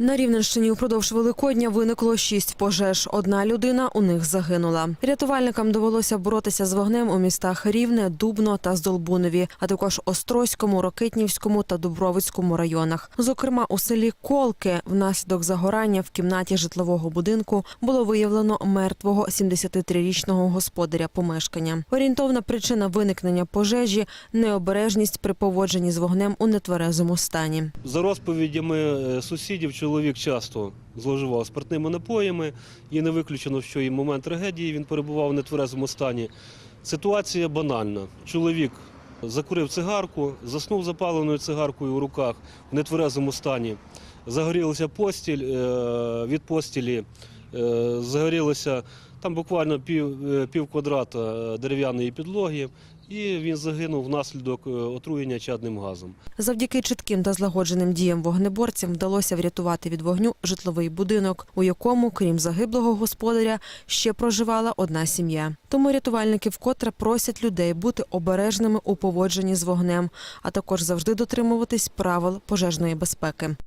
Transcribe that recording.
На Рівненщині упродовж Великодня виникло шість пожеж. Одна людина у них загинула. Рятувальникам довелося боротися з вогнем у містах Рівне, Дубно та Здолбунові, а також Острозькому, Рокитнівському та Дубровицькому районах. Зокрема, у селі Колки внаслідок загорання в кімнаті житлового будинку було виявлено мертвого 73-річного господаря помешкання. Орієнтовна причина виникнення пожежі необережність при поводженні з вогнем у нетверезому стані. За розповідями е, сусідів, чоловік часто зловживав спиртними напоями, і не виключено, що і в момент трагедії він перебував в нетверезому стані. Ситуація банальна. Чоловік закурив цигарку, заснув запаленою цигаркою у руках в нетверезому стані. Загорілася постіль е, від постілі, загорілася. загорілося там буквально пів, е, пів квадрата е, дерев'яної підлоги, і він загинув внаслідок е, отруєння чадним газом. Завдяки чітким та злагодженим діям вогнеборцям вдалося врятувати від вогню житловий будинок, у якому, крім загиблого господаря, ще проживала одна сім'я. Тому рятувальники вкотре просять людей бути обережними у поводженні з вогнем, а також завжди дотримуватись правил пожежної безпеки.